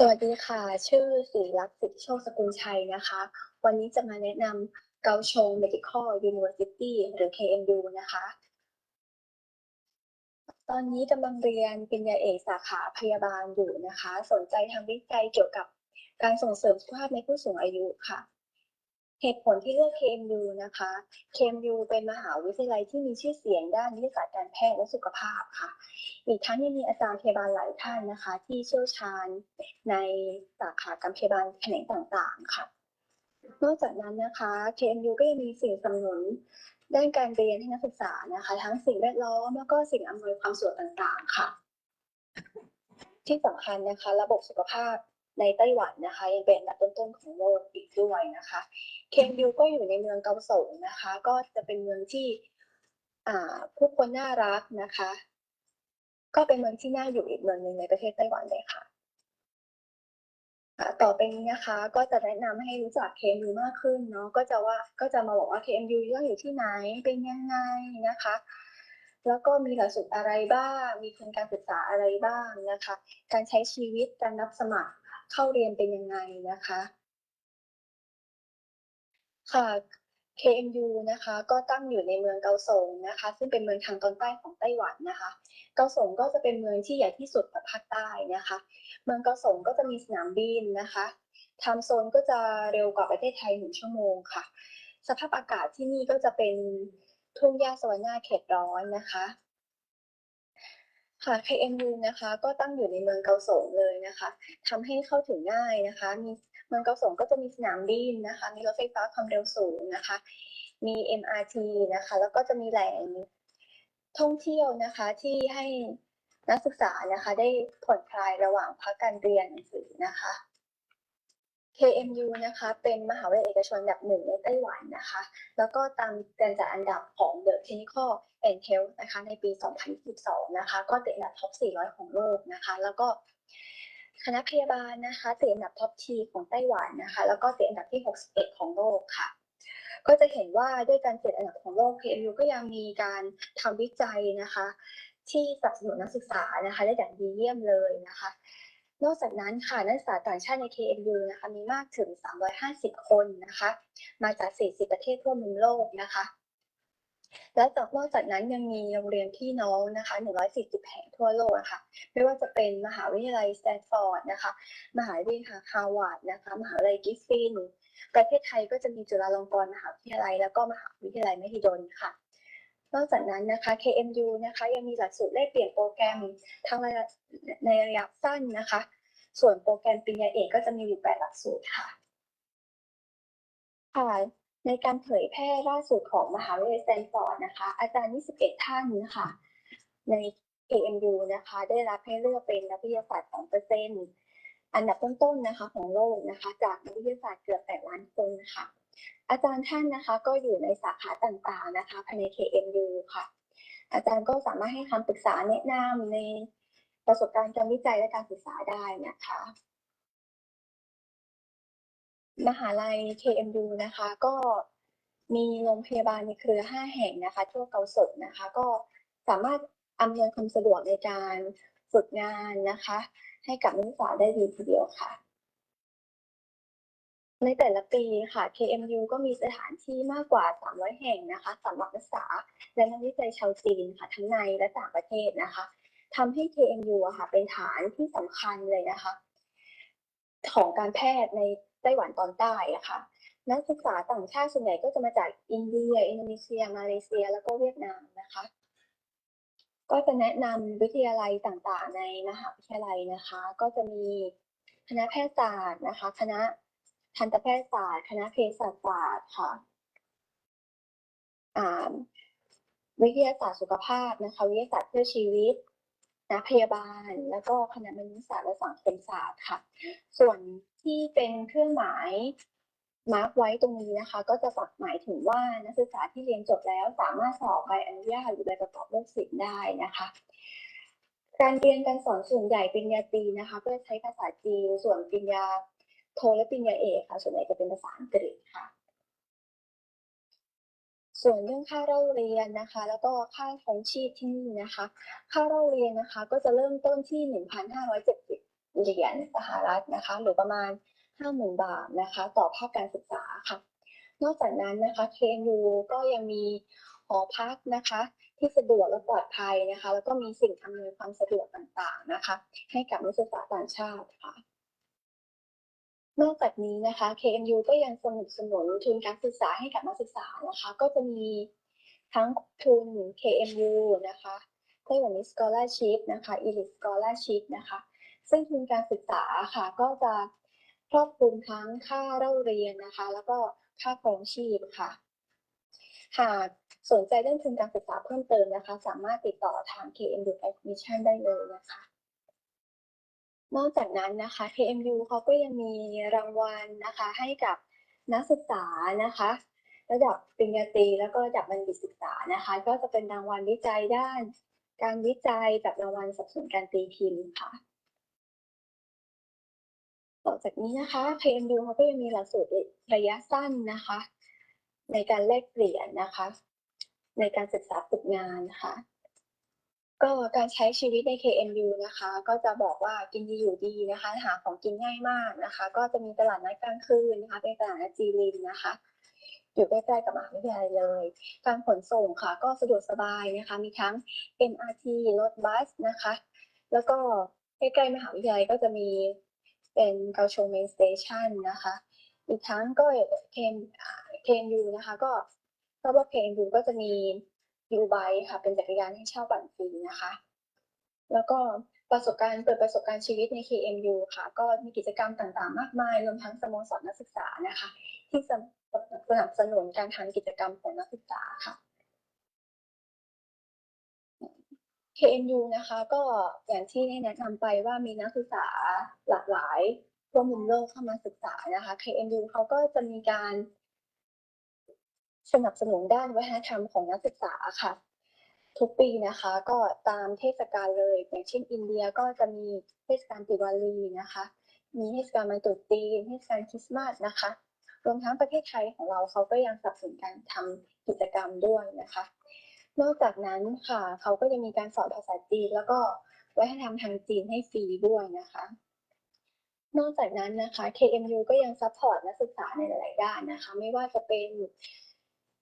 สวัสดีค่ะ ชื่อศิรักษ์สิทธิโชคสกุลชัยนะคะ วันนี้จะมาแนะนำเกาโชง Medical University หรือ KMU นะคะ ตอนนี้กำลังเรียนปริญญาเอกสาขาพยาบาลอยู่นะคะ สนใจทำวิจัยเกี่ยวกับการส่งเสริมสุขภาพในผู้สูงอายุค่ะ เหตุผลที่เลือก KMU นะคะ KMU เป็นมหาวิทยาลัยที่มีชื่อเสียงด้านวิทยาศาสตร์การแพทย์และสุขภาพค่ะ อีกทั้งยังมีอาจารย์พยาบาลหลายท่านนะคะ ที่เชี่ยวชาญในสาขาการพยาบาลแขนงต่างๆค่ะ นอกจากนั้นนะคะ KMU ก็ยังมีสิ่งสนับสนุนด้านการเรียนให้นักศึกษานะคะ ทั้งสิ่งแวดล้อมแล้วก็สิ่งอำนวยความสะดวกต่างๆ ค่ะ ที่สำคัญนะคะ ระบบสุขภาพ ในไต้หวันนะคะ ยังเป็นอันดับต้นๆของโลกอีกด้วยนะคะ KMU ก็อยู่ในเมืองเกาสงนะคะ ก็จะเป็นเมืองที่ผู้คนน่ารักนะคะ ก็เป็นเมืองที่น่าอยู่อีกเมืองหนึ่งในประเทศไต้หวันเลยค่ะต่อไปนี้นะคะ ก็จะแนะนำให้รู้จัก KMU มากขึ้นเนาะก็จะว่าก็จะมาบอกว่า KMU ย่อยอยู่ที่ไหนเป็นยังไงนะคะ แล้วก็มีหลักสูตรอะไรบ้าง มีทุนการศึกษาอะไรบ้างนะคะ การใช้ชีวิตการรับสมัคร เข้าเรียนเป็นยังไงนะคะ ค่ะ KMU นะคะ ก็ตั้งอยู่ในเมืองเกาสงนะคะ ซึ่งเป็นเมืองทางตอนใต้ของไต้หวันนะคะ เกาสงก็จะเป็นเมืองที่ใหญ่ที่สุดของภาคใต้นะคะ เมืองเกาสงก็จะมีสนามบินนะคะไทม์โซนก็จะเร็วกว่าประเทศไทยหนึ่งชั่วโมงค่ะ สภาพอากาศที่นี่ก็จะเป็นทุ่งหญ้าสวานาเขตร้อนนะคะ ค่ะ KMU นะคะก็ตั้งอยู่ในเมืองเกาสงเลยนะคะทำให้เข้าถึงง่ายนะคะมีเมืองเกาสงก็จะมีสนามบินนะคะ มีรถไฟฟ้าความเร็วสูงนะคะ มี MRT นะคะ แล้วก็จะมีแหล่งท่องเที่ยวนะคะที่ให้นักศึกษานะคะ ได้ผ่อนคลายระหว่างพักการเรียนหนังสือนะคะ KMU นะคะเป็นมหาวิทยาลัยเอกชนอันดับหนึ่งในไต้หวันนะคะ แล้วก็ตามการจัดอันดับของ The Clinical and Health นะคะในปี 2022 นะคะ ก็ติดอันดับท็อป 400 ของโลกนะคะ แล้วก็คณะพยาบาลนะคะติดอันดับท็อปทีของไต้หวันนะคะ แล้วก็ติดอันดับที่ 61 ของโลกค่ะ ก็จะเห็นว่าด้วยการติดอันดับของโลก KMU ก็ยังมีการทำวิจัยนะคะ ที่สนับสนุนนักศึกษานะคะได้อย่างดีเยี่ยมเลยนะคะ นอกจากนั้นค่ะนักศึกษาต่างชาติใน KMU นะคะมีมากถึง 350 คนนะคะ มาจาก 40 ประเทศทั่วมุมโลกนะคะ และจากนอกจากนั้นยังมีโรงเรียนพี่น้องนะคะ 140 แห่งทั่วโลกะค่ะ ไม่ว่าจะเป็นมหาวิทยาลัยสแตนฟอร์ดนะคะ มหาวิทยาลัยฮาร์วาร์ดนะคะ มหาวิทยาลัยกิฟฟิน ประเทศไทยก็จะมีจุฬาลงกรณ์มหาวิทยาลัย แล้วก็มหาวิทยาลัยมหิดลค่ะ นอกจากนั้นนะคะ KMU นะคะยังมีหลักสูตรแลกเปลี่ยนโปรแกรมทั้งระยะในระยะสั้นนะคะ ส่วนโปรแกรมปริญญาเอกก็จะมีอยู่แปดหลักสูตรค่ะค่ะในการเผยแพร่ล่าสุดของมหาวิทยาลัยสแตนฟอร์ดนะคะ อาจารย์ 21 ท่านนะคะใน KMU นะคะ ได้รับให้เลือกเป็นนักวิทยาศาสตร์2เปอร์เซ็นต์อันดับต้นๆนะคะ ของโลกนะคะ จากนักวิทยาศาสตร์เกือบ8ล้านคนค่ะ อาจารย์ท่านนะคะก็อยู่ในสาขาต่างๆนะคะภายใน KMU ค่ะ อาจารย์ก็สามารถให้คำปรึกษาแนะนำในประสบการณ์การวิจัยและการศึกษาได้นะคะ มหาลัย KMU นะคะ ก็มีโรงพยาบาลในเครือ 5 แห่งนะคะทั่วเกาสงนะคะ ก็สามารถอำนวยความสะดวกในการฝึกงานนะคะ ให้กับนักศึกษาได้ดีทีเดียวค่ะ ในแต่ละปีค่ะ KMU ก็มีสถานที่มากกว่า 300 แห่งนะคะสำหรับนักศึกษา และนักวิจัยชาวจีนค่ะทั้งในและต่างประเทศนะคะทำให้ KMU อะค่ะเป็นฐานที่สำคัญเลยนะคะ ของการแพทย์ในไต้หวันตอนใต้อะค่ะ นักศึกษาต่างชาติส่วนใหญ่ก็จะมาจากอินเดีย อินโดนีเซีย มาเลเซีย แล้วก็เวียดนามนะคะ ก็จะแนะนำวิทยาลัยต่างๆ ในมหาวิทยาลัยนะคะ ก็จะมีคณะแพทยศาสตร์นะคะ คณะ ทันตแพทยศาสตร์ คณะเภสัชศาสตร์ค่ะอ่าวิทยาศาสตร์สุขภาพนะคะวิทยาศาสตร์เพื่อชีวิตนะพยาบาล แล้วก็คณะมนุษยศาสตร์และสังคมศาสตร์ค่ะ ส่วนที่เป็นเครื่องหมายมาร์กไว้ตรงนี้นะคะ ก็จะหมายถึงว่านักศึกษาที่เรียนจบแล้ว สามารถสอบใบอนุญาตหรือใบประกอบโรคศิลป์ได้นะคะ การเรียนการสอนส่วนใหญ่ปริญญาตรีนะคะ ก็จะใช้ภาษาจีนส่วนปริญญา โทและปริญญาเอกค่ะ ส่วนใหญ่จะเป็นภาษาอังกฤษค่ะ ส่วนเรื่องค่าเล่าเรียนนะคะ แล้วก็ค่าของชีพที่นี่นะคะ ค่าเล่าเรียนนะคะ ก็จะเริ่มต้นที่ 1,570 เหรียญสหรัฐนะคะ หรือประมาณ 50,000 บาทนะคะ ต่อภาคการศึกษาค่ะ นอกจากนั้นนะคะ KNU ก็ยังมีหอพักนะคะที่สะดวกและปลอดภัยนะคะ แล้วก็มีสิ่งอำนวยความสะดวกต่างๆนะคะ ให้กับนักศึกษาต่างชาติค่ะ นอกจากนี้นะคะ KNU ก็ยังสนับสนุนทุนการศึกษาให้กับนักศึกษานะคะ ก็จะมีทั้งทุน KMU นะคะไต้หวัน Scholarship นะคะ Elite Scholarship นะคะ ซึ่งทุนการศึกษาค่ะ ก็จะครอบคลุมทั้งค่าเล่าเรียนนะคะ แล้วก็ค่าครองชีพค่ะ หากสนใจเรื่องทุนการศึกษาเพิ่มเติมนะคะ สามารถติดต่อทาง KMU Admission ได้เลยนะคะ นอกจากนั้นนะคะ KMU เขาก็ยังมีรางวัลนะคะ ให้กับนักศึกษานะคะ ระดับปริญญาตรีแล้วก็ระดับบัณฑิตศึกษานะคะ ก็จะเป็นรางวัลวิจัยด้าน การวิจัยกับรางวัลสนับสนุนการตีพิมพ์ค่ะต่อจากนี้นะคะ KMU เขาก็ยังมีหลักสูตรระยะสั้นนะคะ ในการแลกเปลี่ยนนะคะ ในการศึกษาฝึกงานค่ะ ก็การใช้ชีวิตใน KMU นะคะ ก็จะบอกว่ากินดีอยู่ดีนะคะ หาของกินง่ายมากนะคะ ก็จะมีตลาดนัดกลางคืนนะคะ เป็นตลาดนัดจีรินนะคะ อยู่ใกล้ๆกับมหาวิทยาลัยเลย การขนส่งค่ะ ก็สะดวกสบายนะคะ มีทั้ง MRT รถบัสนะคะ แล้วก็ใกล้ๆมหาวิทยาลัยก็จะมีเป็นเกาชงเมนสเตชันนะคะ อีกทั้งก็เคมเคมยูนะคะ ก็รอบๆเคมยูก็จะมี ยูไบค่ะ เป็นจักรยานให้เช่าปั่นฟรีนะคะ แล้วก็ประสบการณ์เปิดประสบการณ์ชีวิตใน KMU ค่ะ ก็มีกิจกรรมต่างๆ มากมาย รวมทั้งสโมสรนักศึกษานะคะ ที่สนับสนุนการทำกิจกรรมของนักศึกษาค่ะ KNU นะคะก็อย่างที่ได้แนะนำไปว่ามีนักศึกษาหลากหลายทั่วมุมโลกเข้ามาศึกษานะคะ KNU เขาก็จะมีการ สนับสนุนด้านวัฒนธรรมของนักศึกษาค่ะ ทุกปีนะคะ ก็ตามเทศกาลเลยอย่างเช่นอินเดียก็จะมีเทศกาลติวาลีนะคะ มีเทศกาลวันตรุษจีเทศกาลคริสต์มาสนะคะรวมทั้งประเทศไทยของเราเขาก็ยังสนับสนุนการทำกิจกรรมด้วยนะคะ นอกจากนั้นค่ะเขาก็ยังมีการสอนภาษาจีนแล้วก็วัฒนธรรมทางจีนให้ฟรีด้วยนะคะ นอกจากนั้นนะคะ KMU ก็ยังซัพพอร์ตนักศึกษาในหลาย ๆ ด้านนะคะ ไม่ว่าจะเป็น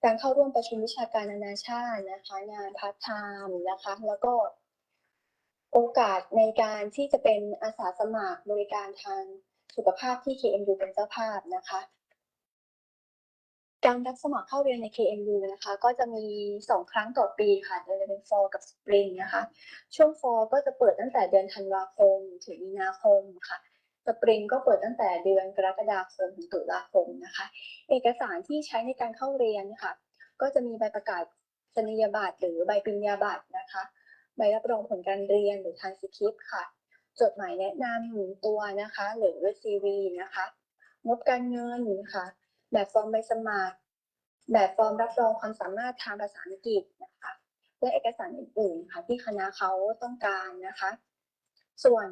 การเข้าร่วมประชุมวิชาการนานาชาตินะคะ งานพาร์ทไทม์นะคะ แล้วก็โอกาสในการที่จะเป็นอาสาสมัครบริการทางสุขภาพที่ KMU เป็นเจ้าภาพนะคะ การรับสมัครเข้าเรียนใน KMU นะคะ ก็จะมี 2 ครั้งต่อปีค่ะโดยจะเป็น Fall กับ Spring นะคะ ช่วง Fall ก็จะเปิดตั้งแต่เดือนธันวาคม ถึงมีนาคมค่ะ Spring ก็เปิดตั้งแต่เดือนกรกฎาคมถึงตุลาคมนะคะ เอกสารที่ใช้ในการเข้าเรียนค่ะ ก็จะมีใบประกาศนียบัตรหรือใบปริญญาบัตรนะคะ ใบรับรองผลการเรียนหรือ transcript ค่ะ จดหมายแนะนำหนึ่งตัวนะคะ หรือ CV นะคะ งบการเงินค่ะ แบบฟอร์มใบสมัคร แบบฟอร์มรับรองความสามารถทางภาษาอังกฤษนะคะ และเอกสารอื่นๆค่ะที่คณะเขาต้องการนะคะ ส่วน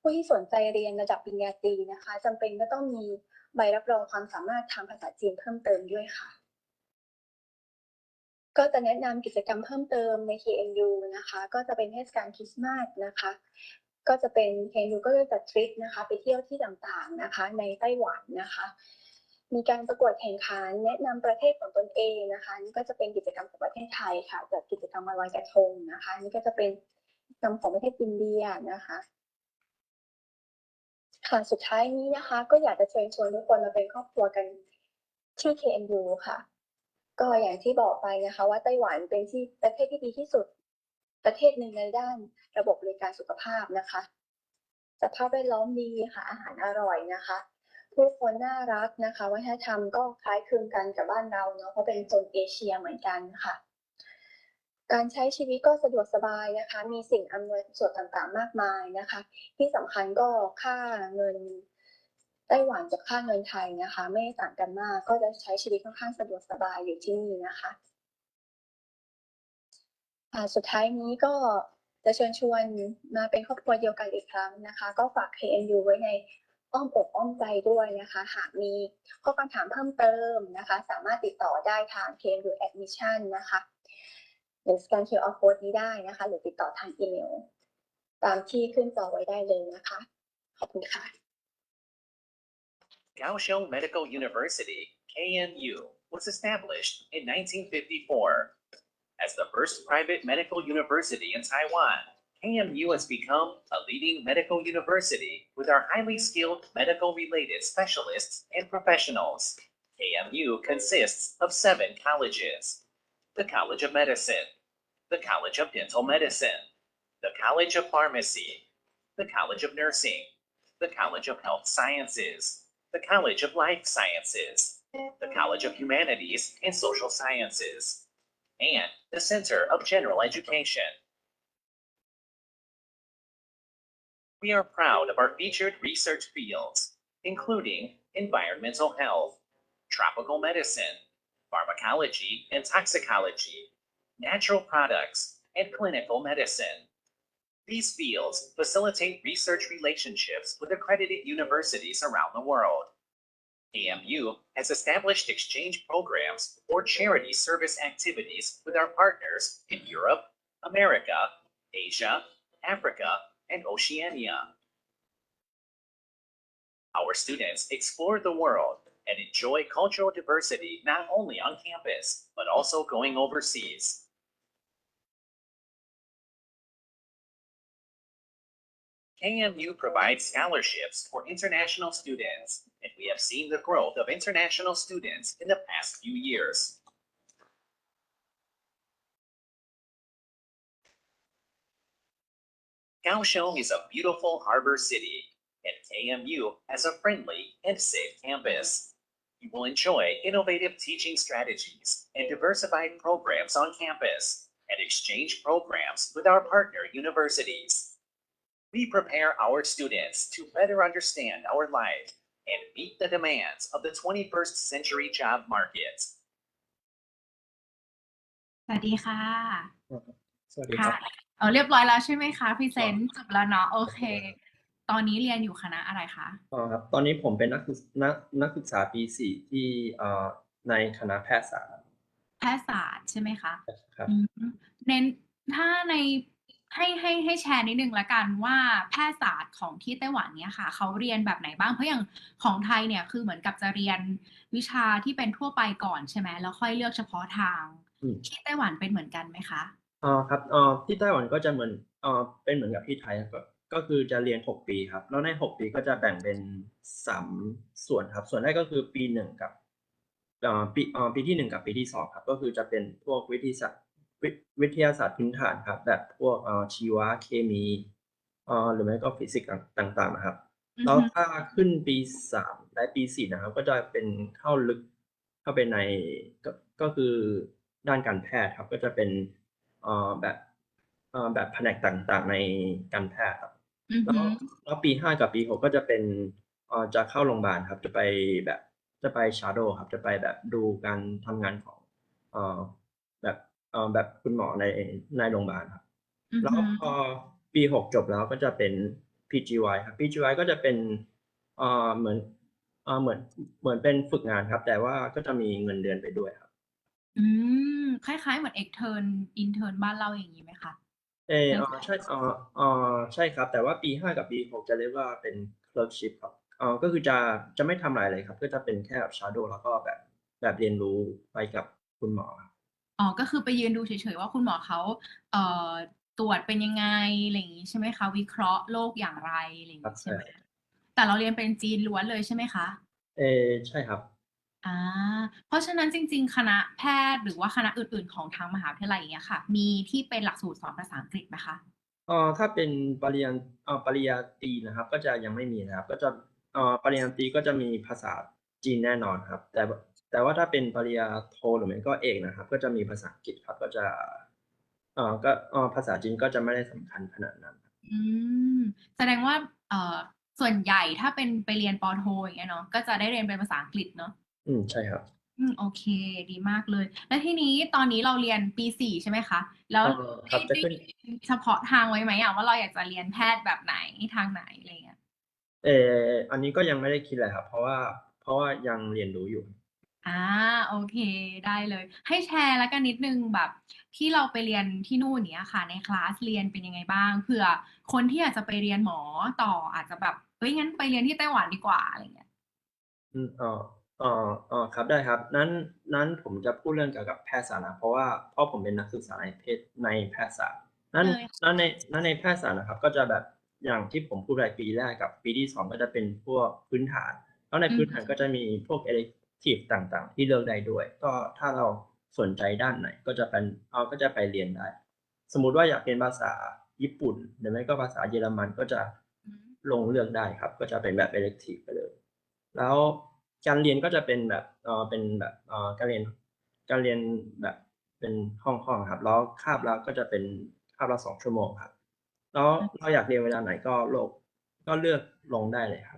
ผู้ที่สนใจเรียนระดับปริญญาตรีนะคะจำเป็นก็ต้องมีใบรับรองความสามารถทางภาษาจีนเพิ่มเติมด้วยค่ะ ก็จะแนะนำกิจกรรมเพิ่มเติมใน KMU นะคะ ก็จะเป็นเทศกาลคริสต์มาสนะคะ ก็จะเป็น KMU ก็จะจัดทริปนะคะ ไปเที่ยวที่ต่างๆนะคะ ในไต้หวันนะคะ มีการประกวดแข่งขันแนะนำประเทศของตนเองนะคะนี่ก็จะเป็นกิจกรรมของประเทศไทยค่ะจัดกิจกรรมวันลอยกระทงนะคะ นี่ก็จะเป็นกิจกรรมของประเทศอินเดียนะคะ ค่ะสุดท้ายนี้นะคะ ก็อยากจะเชิญชวนทุกคนมาเป็นครอบครัวกันที่ KMU ค่ะ ก็อย่างที่บอกไปนะคะ ว่าไต้หวันเป็นที่ประเทศที่ดีที่สุด ประเทศหนึ่งในด้านระบบบริการสุขภาพนะคะ สภาพแวดล้อมดีค่ะ อาหารอร่อยนะคะ ผู้คนน่ารักนะคะ วัฒนธรรมก็คล้ายคลึงกันกับบ้านเราเนาะเพราะเป็นโซนเอเชียเหมือนกันค่ะ การใช้ชีวิตก็สะดวกสบายนะคะ มีสิ่งอำนวยส่วนต่างๆ มากมายนะคะ ที่สำคัญก็ค่าเงินไต้หวันกับค่าเงินไทยนะคะ ไม่ต่างกันมาก ก็จะใช้ชีวิตค่อนข้างสะดวกสบายอยู่ที่นี่นะคะอ่าสุดท้ายนี้ก็จะเชิญชวนมาเป็นครอบครัวเดียวกันอีกครั้งนะคะ ก็ฝาก KMU ไว้ในอ้อมอกอ้อมใจด้วยนะคะ หากมีข้อคำถามเพิ่มเติมนะคะ สามารถติดต่อได้ทาง KMU Admission นะคะ หรือสแกน QR code นี้ได้นะคะ หรือติดต่อทางอีเมล ตามที่ขึ้นจอไว้ได้เลยนะคะ ขอบคุณค่ะ Kaohsiung Medical University, KMU, was established in 1954. As the first private medical university in Taiwan, KMU has become a leading medical university with our highly skilled medical related specialists and professionals. KMU consists of seven colleges the College of Medicine, the College of Dental Medicine, the College of Pharmacy, the College of Nursing, the College of Health Sciences, the College of Life Sciences, the College of Humanities and Social Sciences, and the Center of General Education. We are proud of our featured research fields, including environmental health, tropical medicine, pharmacology and toxicology, natural products, and clinical medicine. These fields facilitate research relationships with accredited universities around the world. AMU has established exchange programs or charity service activities with our partners in Europe, America, Asia, Africa, and Oceania. Our students explore the world and enjoy cultural diversity not only on campus, but also going overseas. KMU provides scholarships for international students, and we have seen the growth of international students in the past few years. Kaohsiung is a beautiful harbor city, and KMU has a friendly and safe campus. You will enjoy innovative teaching strategies and diversified programs on campus and exchange programs with our partner universities. We prepare our students to better understand our life and meet the demands of the 21st century job market. สวัสดีค่ะ สวัสดีครัค่ะ บ เออเรียบร้อยแล้วใช่ไหมคะพี่เซนจบแล้วเนาะโอเค ตอนนี้เรียนอยู่คณะอะไรคะ อ๋อครับตอนนี้ผมเป็นนักศึกนักนักศึกษาปีสี่ที่เอ่อในคณะแพทยศาสตร์แพทยศาสตร์ใช่ไหมคะครับ อืมเน้นถ้าใน ให้ให้ให้แชร์นิดนึงละกันว่าแพทยศาสตร์ของที่ไต้หวันเนี่ยค่ะเขาเรียนแบบไหนบ้างเพราะอย่างของไทยเนี่ยคือเหมือนกับจะเรียนวิชาที่เป็นทั่วไปก่อนใช่ไหมแล้วค่อยเลือกเฉพาะทางอืมที่ไต้หวันเป็นเหมือนกันไหมคะอ๋อครับอ๋อที่ไต้หวันก็จะเหมือนอ๋อเป็นเหมือนกับที่ไทยครับก็คือจะเรียนหกปีครับ แล้วในหกปีก็จะแบ่งเป็นสามส่วนครับ ส่วนแรกก็คือปีหนึ่งกับเอ่อปีเอ่อปีที่หนึ่งกับปีที่สองครับ ก็คือจะเป็นพวกวิทยาศาสตร์ วิวิทยาศาสตร์พื้นฐานครับแบบพวกเอ่อชีวะเคมีเอ่อหรือไม่ก็ฟิสิกส์ต่างๆนะครับ อือแล้วฮึถ้าขึ้นปีสามและปีสี่นะครับ ก็จะเป็นเข้าลึกเข้าไปในก็ก็คือด้านการแพทย์ครับ ก็จะเป็นเอ่อแบบเอ่อแบบแผนกต่างๆ ในการแพทย์ครับ อือแล้วฮึแล้วปีห้ากับปีหกก็จะเป็นเอ่อจะเข้าโรงพยาบาลครับ จะไปแบบจะไปชาโดครับ จะไปแบบดูการทำงานของเอ่อแบบ เอ่อแบบคุณหมอในในโรงพยาบาลครับ อือแล้วฮึพอปีหกจบแล้วก็จะเป็น PGY ครับ PGY ก็จะเป็นเอ่อเหมือนเอ่อเหมือนเหมือนเป็นฝึกงานครับ แต่ว่าก็จะมีเงินเดือนไปด้วยครับ อืม คล้าย ๆ เหมือนเอกเทิร์นอินเทิร์นบ้านเราอย่างนี้ไหมคะ เออเอ่อใช่เอ่อเอ่อใช่ครับ แต่ว่าปีห้ากับปีหกจะเรียกว่าเป็น clerkship ครับเอ่อก็คือจะจะไม่ทำอะไรเลยครับ ก็จะเป็นแค่แบบ shadow แล้วก็แบบแบบเรียนรู้ไปกับคุณหมอครับ อ๋อ ก็คือไปยืนดูเฉย ๆ ว่าคุณหมอเขา เอ่อ ตรวจเป็นยังไง อะไรอย่างนี้ ใช่ไหมคะ วิเคราะห์โรคอย่างไร อะไรอย่างครับนี้ใช่ไหมใช่แต่เราเรียนเป็นจีนล้วนเลยใช่ไหมคะ เออใช่ครับอ่าเพราะฉะนั้นจริง ๆ คณะแพทย์ หรือว่าคณะอื่น ๆ ของทางมหาวิทยาลัย อย่างเงี้ยค่ะ มีที่เป็นหลักสูตรสอนภาษาอังกฤษไหมคะ เอ่อ ถ้าเป็นปริญญาเอ่อปริญญาตรีนะครับ ก็จะยังไม่มีนะครับ ก็จะ เอ่อ ปริญญาตรีก็จะมีภาษาจีนแน่นอนครับ แต่ว่า แต่ว่าถ้าเป็นปริญญาโทหรือไม่ก็เอกนะครับ ก็จะมีภาษาอังกฤษครับก็จะเอ่อก็เอ่อภาษาจีนก็จะไม่ได้สำคัญขนาดนั้น อืมแสดงว่าเอ่อส่วนใหญ่ถ้าเป็นไปเรียนปอโทอย่างเงี้ยเนาะก็จะได้เรียนเป็นภาษาอังกฤษเนาะอืมใช่ครับ อืมโอเค ดีมากเลย แล้วทีนี้ตอนนี้เราเรียนปีสี่ใช่ไหมคะแล้วเอ่อครับได้จะขึ้นได้เฉพาะทางไว้ไหมอะว่าเราอยากจะเรียนแพทย์แบบไหนทางไหนอะไรเงี้ยเอออันนี้ก็ยังไม่ได้คิดเลยครับเพราะว่าเพราะว่ายังเรียนรู้อยู่ ออ่า โอเค ได้เลย ให้แชร์แล้วกันนิดนึงแบบ ที่เราไปเรียนที่นู่นเนี้ยค่ะ ในคลาสเรียนเป็นยังไงบ้างเผื่อคนที่อยากจะไปเรียนหมอต่ออาจจะแบบเฮ้ยงั้นไปเรียนที่ไต้หวันดีกว่าอะไรเงี้ยอืมอ๋ออ๋ออ๋อครับได้ครับนั้นนั้นผมจะพูดเรื่องเกี่ยวกับแพทยศาสตร์นะเพราะว่าเพราะผมเป็นนักศึกษาในเพศในแพทยศาสตร์นั้นเลยค่ะนั้นในนั้นในแพทยศาสตร์นะครับ ก็จะแบบอย่างที่ผมพูดไปปีแรกกับปีที่สองก็จะเป็นพวกพื้นฐานแล้วในพื้นฐานก็จะมีพวก elective ต่างๆ ที่เลือกได้ด้วย ก็ถ้าเราสนใจด้านไหน ก็จะเป็นเอาก็จะไปเรียนได้ สมมุติว่าอยากเรียนภาษาญี่ปุ่นหรือไม่ก็ภาษาเยอรมันก็จะลงเลือกได้ครับ ก็จะเป็นแบบ elective ไปเลย แล้วการเรียนก็จะเป็นแบบเออเป็นแบบเออการเรียนการเรียนแบบเป็นห้องห้องครับ แล้วคาบละก็จะเป็นคาบละสองชั่วโมงครับ แล้วเราอยากเรียนเวลาไหนก็โลกก็เลือกลงได้เลยครับ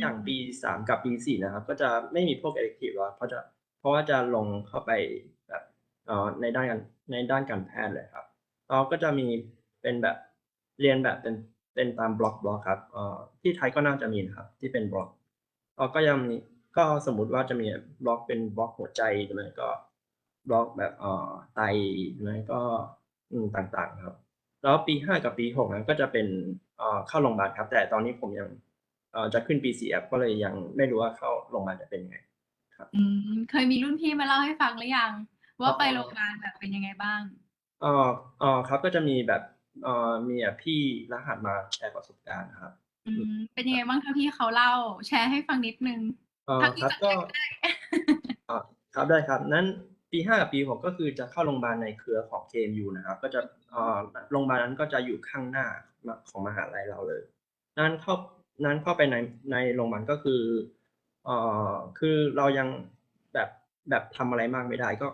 อืมอย่างปีสามกับปีสี่นะครับ ก็จะไม่มีพวก elective แล้วเพราะจะเพราะว่าจะลงเข้าไปแบบเอ่อในด้านการในด้านการแพทย์เลยครับเราก็จะมีเป็นแบบเรียนแบบเป็นเป็นตามบล็อกบล็อกครับเอ่อที่ไทยก็น่าจะมีนะครับ ที่เป็นบล็อกเราก็ยังมีก็สมมุติว่าจะมีบล็อกเป็นบล็อกหัวใจหรือไม่ก็บล็อกแบบเอ่อไตหรือไม่ก็อืมต่างๆครับ แล้วปีห้ากับปีหกนั้นก็จะเป็นเอ่อเข้าโรงพยาบาลครับ แต่ตอนนี้ผมยังเอ่อ จะขึ้น PCF ก็เลยยังไม่รู้ว่าเข้าโรงพยาบาลจะเป็นยังไงอืมเคยมีรุ่นพี่มาเล่าให้ฟังหรือยัง ว่าอ๋อไปโรงพยาบาลแบบเป็นยังไงบ้าง เอ่อเอ่อครับก็จะมีแบบเอ่อมีอะพี่รหัสมาแชร์ประสบการณ์ครับ อืมเป็นยังไงบ้างคะพี่เขาเล่า แชร์ให้ฟังนิดนึงเอ่อทั้งที่ครับจะก็ได้ อ่าครับได้ครับ นั้นปีห้ากับปีหกก็คือจะเข้าโรงพยาบาลในเครือของ KMU นะครับ ก็จะเอ่อโรงพยาบาลนั้นก็จะอยู่ข้างหน้าของมหาลัยเราเลย นั้นเข้า นั้นเข้าไปในในโรงพยาบาลก็คือเอ่อคือเรายังแบบแบบทำอะไรมากไม่ได้ก็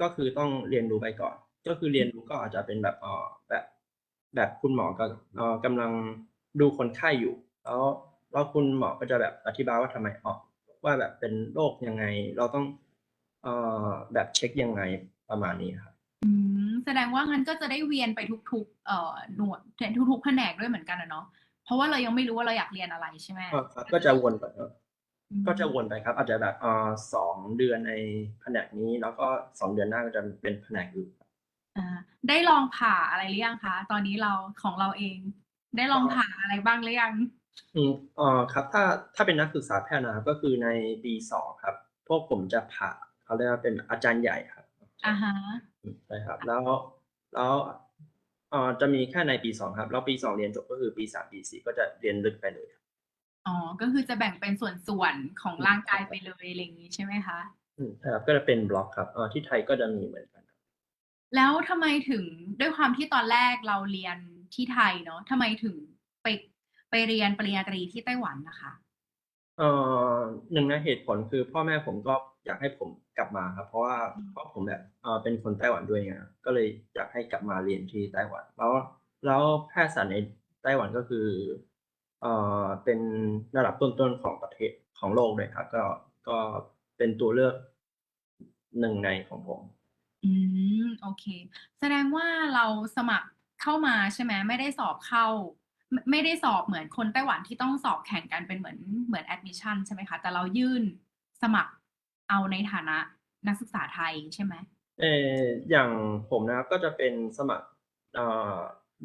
ก็คือต้องเรียนรู้ไปก่อน ก็คือเรียนรู้ก็อาจจะเป็นแบบเอ่อแบบแบบคุณหมอก็เอ่อกำลังดูคนไข้อยู่ แล้วแล้วคุณหมอก็จะแบบอธิบายว่าทำไมออกว่าแบบเป็นโรคยังไง เราต้องเอ่อแบบเช็คยังไงประมาณนี้ครับอืมแสดงว่างั้นก็จะได้เวียนไปทุกๆเอ่อหน่วยทุกๆแผนกด้วยเหมือนกันนะเนาะ เพราะว่าเรายังไม่รู้ว่าเราอยากเรียนอะไรใช่ไหมก็ครับก็จะวนไปครับอืมก็จะวนไปครับ อาจจะแบบเอ่อสองเดือนในแผนกนี้ แล้วก็สองเดือนหน้าก็จะเป็นแผนกอื่นอ่าได้ลองผ่าอะไรหรือยังคะ ตอนนี้เราของเราเอง ได้ลองผ่าอะไรบ้างหรือยังอืมเอ่อครับ ถ้าถ้าเป็นนักศึกษาแพทย์นะครับก็คือในปีสองครับ พวกผมจะผ่าเขาเรียกว่าเป็นอาจารย์ใหญ่ครับอ่าฮะใช่ครับ แล้วแล้วเอ่อจะมีแค่ในปีสองครับ แล้วปีสองเรียนจบก็คือปีสามปีสี่ก็จะเรียนลึกไปเลยครับอ๋อ ก็คือจะแบ่งเป็นส่วนๆของร่างกายไปเลยอะไรอย่างนี้ใช่ไหมคะ อืมใช่ครับก็จะเป็นบล็อกครับเอ่อที่ไทยก็จะมีเหมือนกันครับแล้วทำไมถึงด้วยความที่ตอนแรกเราเรียนที่ไทยเนาะทำไมถึงไปไปเรียนปริญญาตรีที่ไต้หวันนะคะ เอ่อหนึ่งในเหตุผลคือพ่อแม่ผมก็ อยากให้ผมกลับมาครับ เพราะว่าอืมเพราะผมแบบเอ่อเป็นคนไต้หวันด้วยไงครับก็เลยอยากให้กลับมาเรียนที่ไต้หวัน แล้วแล้วแพทยศาสตร์ในไต้หวันก็คือเอ่อเป็นระดับต้นๆของประเทศของโลกเลยครับ ก็ก็เป็นตัวเลือกหนึ่งในของผม อืมโอเค แสดงว่าเราสมัครเข้ามาใช่ไหมไม่ได้สอบเข้า ไม่ไม่ได้สอบเหมือนคนไต้หวันที่ต้องสอบแข่งกันเป็นเหมือนเหมือนแอดมิชชั่นใช่ไหมคะ แต่เรายื่นสมัคร เอาในฐานะนักศึกษาไทยใช่ไหมเอออย่างผมนะครับก็จะเป็นสมัครเอ่อ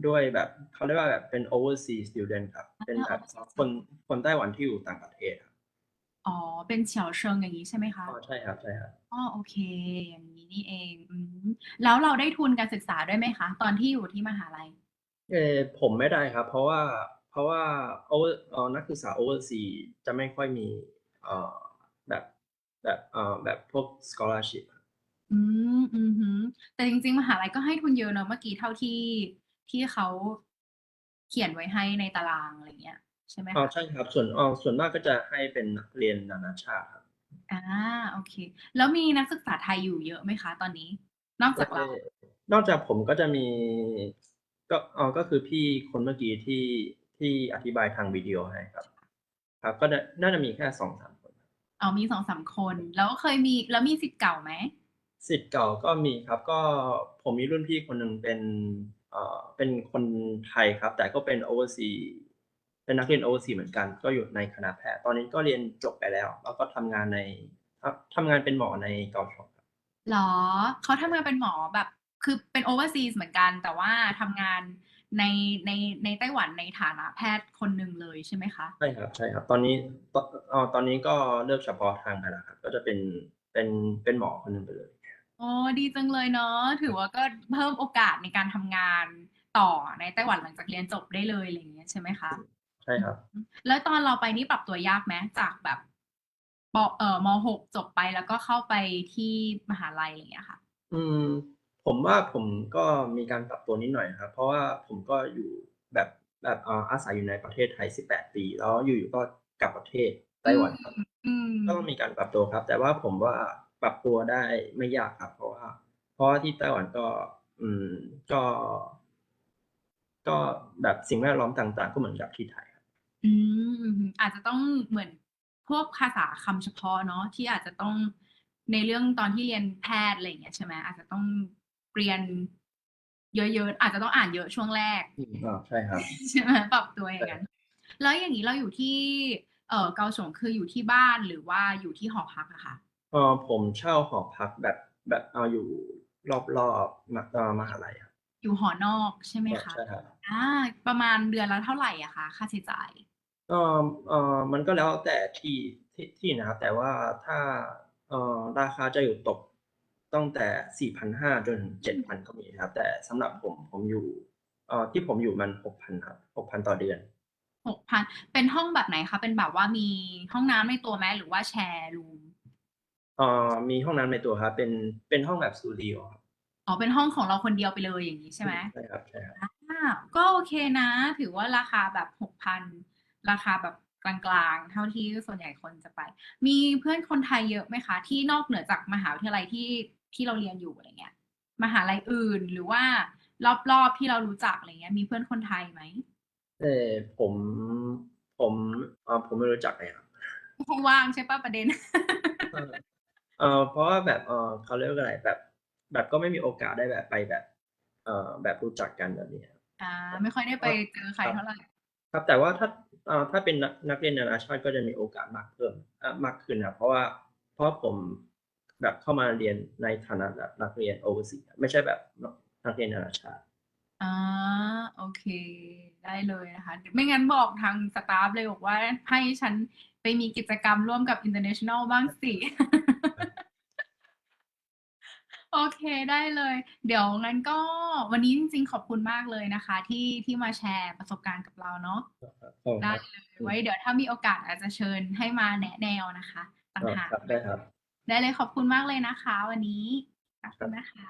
ด้วยแบบเขาเรียกว่าแบบเป็น overseas student ครับ เป็นแบบคนคนไต้หวันที่อยู่ต่างประเทศครับอ๋อ เป็นเฉียวเชิงอย่างนี้ใช่ไหมคะอ๋อใช่ครับใช่ครับอ๋อโอเค อย่างนี้นี่เองอืมแล้วเราได้ทุนการศึกษาด้วยไหมคะ ตอนที่อยู่ที่มหาลัย เออผมไม่ได้ครับ เพราะว่าเพราะว่า over เอ่อนักศึกษา overseas จะไม่ค่อยมีเอ่อแบบ แบบเอ่อแบบพวก scholarship ครับอืมอืมฮึแต่จริง ๆ มหาลัยก็ให้ทุนเยอะเนอะเมื่อกี้เท่าที่ที่เขาเขียนไว้ให้ในตารางอะไรเงี้ย ใช่ไหมอ๋อคะ ใช่ครับ ส่วนอ๋อส่วนมากก็จะให้เป็นนักเรียนนานาชาติครับอ่าโอเค แล้วมีนักศึกษาไทยอยู่เยอะไหมคะตอนนี้ นอกจากเราเอ่อนอกจากผมก็จะมี ก็อ๋อก็คือพี่คนเมื่อกี้ที่ที่อธิบายทางวิดีโอให้ครับ ครับ ก็น่าน่าจะมีแค่สองสาม คนเอามีสองสามคน แล้วเคยมีแล้วมีสิทธิ์เก่าไหมสิทธิ์เก่าก็มีครับก็ผมมีรุ่นพี่คนหนึ่งเป็นเอ่อเป็นคนไทยครับ แต่ก็เป็นโอเวอร์ซีเป็นนักเรียนโอเวอร์ซีเหมือนกัน ก็อยู่ในคณะแพทย์ตอนนี้ก็เรียนจบไปแล้ว แล้วก็ทำงานในครับทำงานเป็นหมอในเกาชงครับหรอเขาทำงานเป็นหมอแบบ คือเป็นโอเวอร์ซีสเหมือนกัน แต่ว่าทำงาน ในในในไต้หวันในฐานะแพทย์คนหนึ่งเลยใช่ไหมคะใช่ครับใช่ครับ ตอนนี้ตอนเอ่อตอนนี้ก็เลือกเฉพาะทางไปแล้วครับ ก็จะเป็นเป็นเป็นหมอคนหนึ่งไปเลยโอ้ดีจังเลยเนาะถือว่าก็เพิ่มโอกาสในการทำงานต่อในไต้หวันหลังจากเรียนจบได้เลยอะไรอย่างเงี้ยใช่ไหมคะใช่ครับ แล้วตอนเราไปนี่ปรับตัวยากไหมจากแบบปเอ่อมหกจบไปแล้วก็เข้าไปที่มหาลัยอะไรอย่างเงี้ยค่ะ อืม ผมว่าผมก็มีการปรับตัวนิดหน่อยครับ เพราะว่าผมก็อยู่แบบแบบเอ่ออาศัยอยู่ในประเทศไทย 18 ปี แล้วอยู่ๆก็กลับประเทศไต้หวันครับอืมก็ต้องมีการปรับตัวครับ แต่ว่าผมว่าปรับตัวได้ไม่ยากครับ เพราะว่า เพราะว่าที่ไต้หวันก็ อืมก็ ก็แบบสิ่งแวดล้อมต่าง ๆ ก็เหมือนกับที่ไทยครับอืมอาจจะต้องเหมือนพวกภาษาคำเฉพาะเนาะที่อาจจะต้องในเรื่องตอนที่เรียนแพทย์อะไรอย่างเงี้ยใช่ไหมอาจจะต้อง เรียน เยอะๆอาจจะต้องอ่านเยอะช่วงแรกอืมอ่าใช่ครับใช่ไหมปรับตัวอย่างนั้นแล้วอย่างนี้เราอยู่ที่ เอ่อเกาสงคืออยู่ที่บ้านหรือว่าอยู่ที่หอพักอะคะเออผมเช่าหอพักแบบแบบเอาอยู่รอบๆมาเอ่อมหาลัยครับอยู่หอนอกใช่ไหมคะใช่ครับอ่าประมาณเดือนละเท่าไหร่อะคะค่าใช้จ่ายเออเออมันก็แล้วแต่ที่ที่ที่นะครับแต่ว่าถ้าเออราคาจะอยู่ตก ตั้งแต่สี่พันห้าจนเจ็ดพันก็มีครับ แต่สำหรับผมผมอยู่เออที่ผมอยู่มันหกพันครับหกพันต่อเดือน หกพันเป็นห้องแบบไหนคะ เป็นแบบว่ามีห้องน้ำในตัวไหมหรือว่าแชร์รูม เออมีห้องน้ำในตัวครับ เป็นเป็นห้องแบบสตูดิโอครับอ๋อ เป็นห้องของเราคนเดียวไปเลยอย่างนี้ใช่ไหมใช่ครับใช่ครับ อ่าก็โอเคนะ ถือว่าราคาแบบหกพันราคาแบบกลางๆ เท่าที่ส่วนใหญ่คนจะไป มีเพื่อนคนไทยเยอะไหมคะ ที่นอกเหนือจากมหาวิทยาลัยที่ ที่เราเรียนอยู่อะไรเงี้ยมหาลัยอื่นหรือว่ารอบๆที่เรารู้จักอะไรเงี้ย มีเพื่อนคนไทยไหมแต่ผมผมเออผมไม่รู้จักเลยครับคงว่างใช่ปะประเด็น เออเออเพราะว่าแบบเออเขาเรียกว่าอะไรแบบ แบบก็ไม่มีโอกาสได้แบบไปแบบ เออแบบรู้จักกันแบบนี้ครับอ่า ไม่ค่อยได้ไปเจอใครเท่าไหร่ครับแต่ว่าถ้าเอ่อถ้าเป็นนักนักเรียนนานาชาติก็จะมีโอกาสมากเพิ่มเอ่อมากขึ้นครับเพราะว่าเพราะผม แบบเข้ามาเรียนในฐานะแบบนักเรียนโอเวอร์ซีไม่ใช่แบบนักเรียนนานาชาติอ่าโอเค ได้เลยนะคะ ไม่งั้นบอกทางสตาฟเลยบอกว่าให้ฉันไปมีกิจกรรมร่วมกับ International บ้างสิ โอเคได้เลย เดี๋ยวงั้นก็วันนี้จริงๆขอบคุณมากเลยนะคะ ที่ที่มาแชร์ประสบการณ์กับเราเนาะขอบคุณได้ครับเลยไว้เดี๋ยวถ้ามีโอกาสอาจจะเชิญให้มาแนะแนวนะคะต่างหากครับได้ครับ ได้เลยขอบคุณมากเลยนะคะ วันนี้ขอบคุณนะคะ